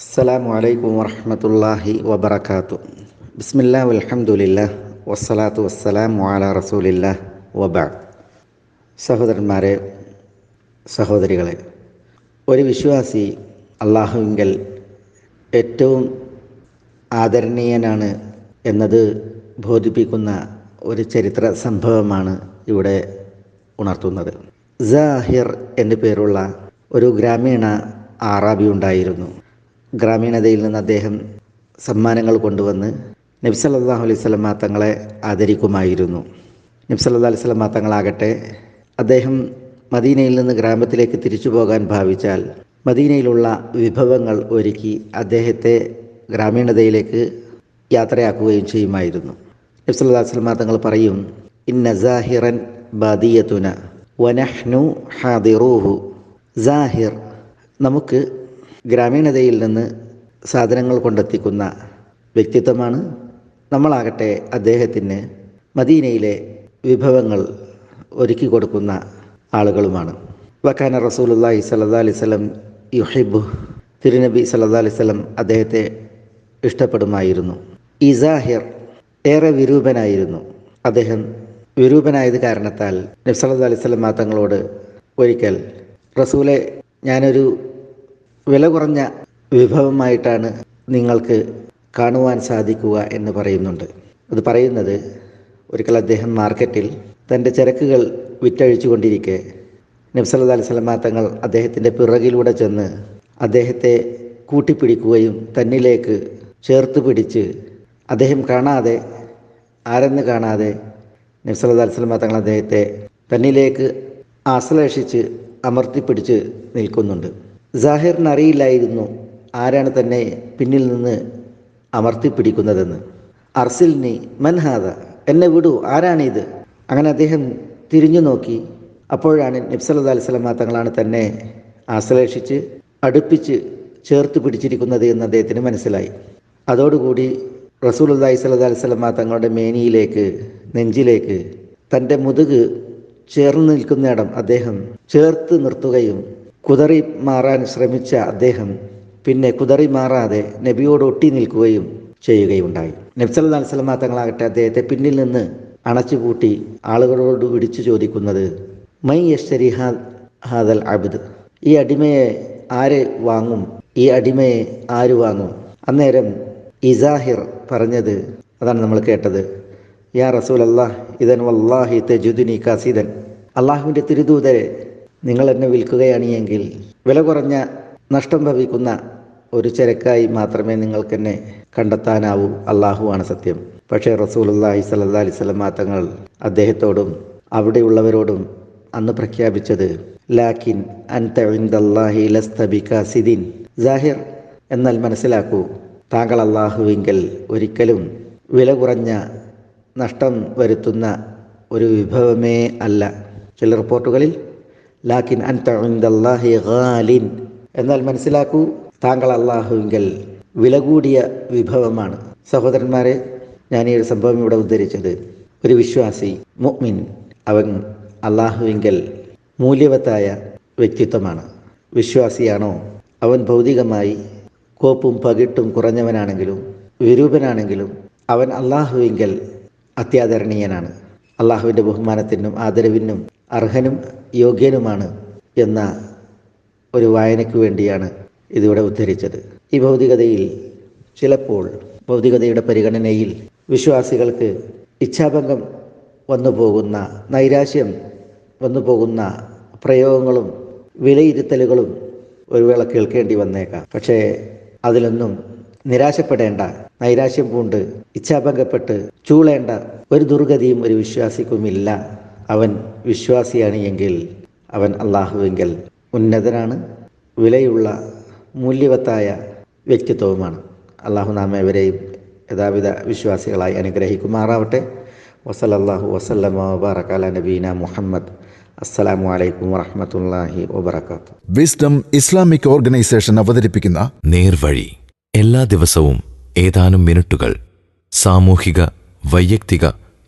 അസ്സലാമു വലൈക്കും വറഹ്മത്തുള്ളാഹി വബറകാതു ബിസ്മില്ലാ അലഹമുല്ല വസ്സലാത്തു വസ്സലാം വാല റസൂലില്ല വബാ സഹോദരന്മാരെ സഹോദരികളെ ഒരു വിശ്വാസി അള്ളാഹുവിങ്കൽ ഏറ്റവും ആദരണീയനാണ് എന്നത് ബോധിപ്പിക്കുന്ന ഒരു ചരിത്ര സംഭവമാണ് ഇവിടെ ഉണർത്തുന്നത്. ജാഹിർ എന്നു പേരുള്ള ഒരു ഗ്രാമീണ ആറാബി ഉണ്ടായിരുന്നു. ഗ്രാമീണതയിൽ നിന്ന് അദ്ദേഹം സമ്മാനങ്ങൾ കൊണ്ടുവന്ന് നബ്സല്ലാഹു അലൈഹി സ്വലമ തങ്ങളെ ആദരിക്കുമായിരുന്നു. നബ്സല്ലാ അലൈഹി സ്വലമ തങ്ങളാകട്ടെ അദ്ദേഹം മദീനയിൽ നിന്ന് ഗ്രാമത്തിലേക്ക് തിരിച്ചു പോകാൻ ഭാവിച്ചാൽ മദീനയിലുള്ള വിഭവങ്ങൾ ഒരുക്കി അദ്ദേഹത്തെ ഗ്രാമീണതയിലേക്ക് യാത്രയാക്കുകയും ചെയ്യുമായിരുന്നു. നബ്സല്ലാ സ്വലമ തങ്ങൾ പറയും ഇന്ന ജാഹിറൻ ബാദിയത്തുന വനഹ്നു ഹാദിറൂഹു. ജാഹിർ നമുക്ക് ഗ്രാമീണതയിൽ നിന്ന് സാധനങ്ങൾ കൊണ്ടെത്തിക്കുന്ന വ്യക്തിത്വമാണ് നമ്മളാകട്ടെ അദ്ദേഹത്തിന് മദീനയിലെ വിഭവങ്ങൾ ഒരുക്കി കൊടുക്കുന്ന ആളുകളുമാണ്. വക്കാന റസൂലുല്ലാഹി സല്ലാ അലൈഹി സ്വലം യുഹിബു തിരുനബി സല്ലാ അലൈഹി സ്വലം അദ്ദേഹത്തെ ഇഷ്ടപ്പെടുമായിരുന്നു. ഇസാഹിർ ഏറെ വിരൂപനായിരുന്നു. അദ്ദേഹം വിരൂപനായത് കാരണത്താൽ നബ്സല്ലാ മാത്തങ്ങളോട് തങ്ങളോട് ഒരിക്കൽ റസൂലെ ഞാനൊരു വില കുറഞ്ഞ വിഭവമായിട്ടാണ് നിങ്ങൾക്ക് കാണുവാൻ സാധിക്കുക എന്ന് പറയുന്നുണ്ട്. അത് പറയുന്നത് ഒരിക്കൽ അദ്ദേഹം മാർക്കറ്റിൽ തന്റെ ചരക്കുകൾ വിറ്റഴിച്ചു കൊണ്ടിരിക്കെ നബ്സല്ലാ അലൈഹി സ്വലമാ തങ്ങൾ അദ്ദേഹത്തിന്റെ പിറകിലൂടെ ചെന്ന് അദ്ദേഹത്തെ കൂട്ടിപ്പിടിക്കുകയും തന്നിലേക്ക് ചേർത്ത് പിടിച്ച് അദ്ദേഹം കാണാതെ ആരെന്ന് കാണാതെ നബ്സല്ലാ അലൈഹി സ്വലമാ തങ്ങൾ അദ്ദേഹത്തെ തന്നിലേക്ക് ആശ്ലേഷിച്ച് അമർത്തിപ്പിടിച്ച് നിൽക്കുന്നുണ്ട്. ജാഹിറിന് അറിയില്ലായിരുന്നു ആരാണ് തന്നെ പിന്നിൽ നിന്ന് അമർത്തിപ്പിടിക്കുന്നതെന്ന്. അർസിൽനി മൻഹാദ എന്നെ വിടൂ ആരാണിത്? അങ്ങനെ അദ്ദേഹം തിരിഞ്ഞു നോക്കി. അപ്പോഴാണ് നബ്സല്ലാ അലൈഹി സ്വലമ തങ്ങളാണ് തന്നെ ആശ്ലേഷിച്ച് അടുപ്പിച്ച് ചേർത്ത് പിടിച്ചിരിക്കുന്നത് എന്ന് അദ്ദേഹത്തിന് മനസ്സിലായി. അതോടുകൂടി റസൂലുല്ലാഹി സ്വല്ലാ അലൈഹി സ്വലമ തങ്ങളുടെ മേനിയിലേക്ക് നെഞ്ചിലേക്ക് തന്റെ മുതുക് ചേർന്ന് നിൽക്കുന്നിടം അദ്ദേഹം ചേർത്ത് നിർത്തുകയും കുതറി മാറാൻ ശ്രമിച്ച അദ്ദേഹം പിന്നെ കുതറി മാറാതെ നബിയോട് ഒട്ടി നിൽക്കുകയും ചെയ്യുകയുണ്ടായി. നബ്സല്ലാ സ്വലമാ തങ്ങളാകട്ടെ അദ്ദേഹത്തെ പിന്നിൽ നിന്ന് അണച്ചുപൂട്ടി ആളുകളോട് വിളിച്ചു ചോദിക്കുന്നത് മൈ യശ്ശരി ഹാദൽ അബിദ്? ഈ അടിമയെ ആര് വാങ്ങും? ഈ അടിമയെ ആര് വാങ്ങും? അന്നേരം ഇസാഹിർ പറഞ്ഞത് അതാണ് നമ്മൾ കേട്ടത് യാ റസൂൽ അള്ളാഹ് ഇതൻ വല്ലാഹി തെജുദിനി കസീദൻ അള്ളാഹുവിന്റെ തിരുദൂതരെ നിങ്ങൾ എന്നെ വിൽക്കുകയാണ് എങ്കിൽ വില കുറഞ്ഞ നഷ്ടം ഭവിക്കുന്ന ഒരു ചരക്കായി മാത്രമേ നിങ്ങൾക്കെന്നെ കണ്ടെത്താനാവൂ. അള്ളാഹുവാണ് സത്യം. പക്ഷേ റസൂലി സല്ലാ അലൈഹി സ്വലമാ തങ്ങൾ അദ്ദേഹത്തോടും അവിടെയുള്ളവരോടും അന്ന് പ്രഖ്യാപിച്ചത് ലാക്കിൻ ലസ്തബിക ലസ്തബികാസിദിൻ ജാഹിർ എന്നാൽ മനസ്സിലാക്കൂ താങ്കൾ അള്ളാഹുവിങ്കൽ ഒരിക്കലും വില കുറഞ്ഞ നഷ്ടം വരുത്തുന്ന ഒരു വിഭവമേ അല്ല. ചില റിപ്പോർട്ടുകളിൽ ലാക്കിൻ അൻതല്ലാഹി ഗാലിൻ. എന്നാൽ മനസ്സിലാക്കൂ താങ്കൾ അള്ളാഹുവിങ്കൽ വില കൂടിയ വിഭവമാണ്. സഹോദരന്മാരെ ഞാൻ ഈ ഒരു സംഭവം ഇവിടെ ഉദ്ധരിച്ചത്. ഒരു വിശ്വാസി മുഅ്മിൻ അവൻ അള്ളാഹുവിങ്കൽ മൂല്യവത്തായ വ്യക്തിത്വമാണ്. വിശ്വാസിയാണോ? അവൻ ഭൗതികമായി കോപ്പും പകിട്ടും കുറഞ്ഞവനാണെങ്കിലും വിരൂപനാണെങ്കിലും അവൻ അള്ളാഹുവിങ്കൽ അത്യാദരണീയനാണ്. അള്ളാഹുവിന്റെ ബഹുമാനത്തിനും ആദരവിനും അർഹനും യോഗ്യനുമാണ് എന്ന ഒരു വായനയ്ക്ക് വേണ്ടിയാണ് ഇതിവിടെ ഉദ്ധരിച്ചത്. ഈ ഭൗതികതയിൽ ചിലപ്പോൾ ഭൗതികതയുടെ പരിഗണനയിൽ വിശ്വാസികൾക്ക് ഇച്ഛാഭംഗം വന്നു പോകുന്ന നൈരാശ്യം വന്നു പോകുന്ന പ്രയോഗങ്ങളും വിലയിരുത്തലുകളും ഒരു വേള കേൾക്കേണ്ടി വന്നേക്കാം. പക്ഷേ അതിലൊന്നും നിരാശപ്പെടേണ്ട നൈരാശ്യം പൂണ്ട് ഇച്ഛാഭംഗപ്പെട്ട് ചൂളേണ്ട ഒരു ദുർഗതിയും ഒരു വിശ്വാസിക്കുമില്ല. അവൻ വിശ്വാസിയാണ് എങ്കിൽ അവൻ അള്ളാഹുവെങ്കിൽ ഉന്നതനാണ്. വിലയുള്ള മൂല്യവത്തായ വ്യക്തിത്വവുമാണ്. അള്ളാഹു നാം എവരെയും യഥാവിധ വിശ്വാസികളായി അനുഗ്രഹിക്കുമാറാവട്ടെ. വസലല്ലാഹു വസല്ലമ വബാറക്കാല നബീന മുഹമ്മദ്. അസ്സലാമു അലൈക്കും വറഹമത്തല്ലാഹി വബർക്കാത്തു വിസ്ഡം ഇസ്ലാമിക് ഓർഗനൈസേഷൻ അവതരിപ്പിക്കുന്ന നേർവഴി. എല്ലാ ദിവസവും ഏതാനും മിനിറ്റുകൾ സാമൂഹിക വൈയക്തിക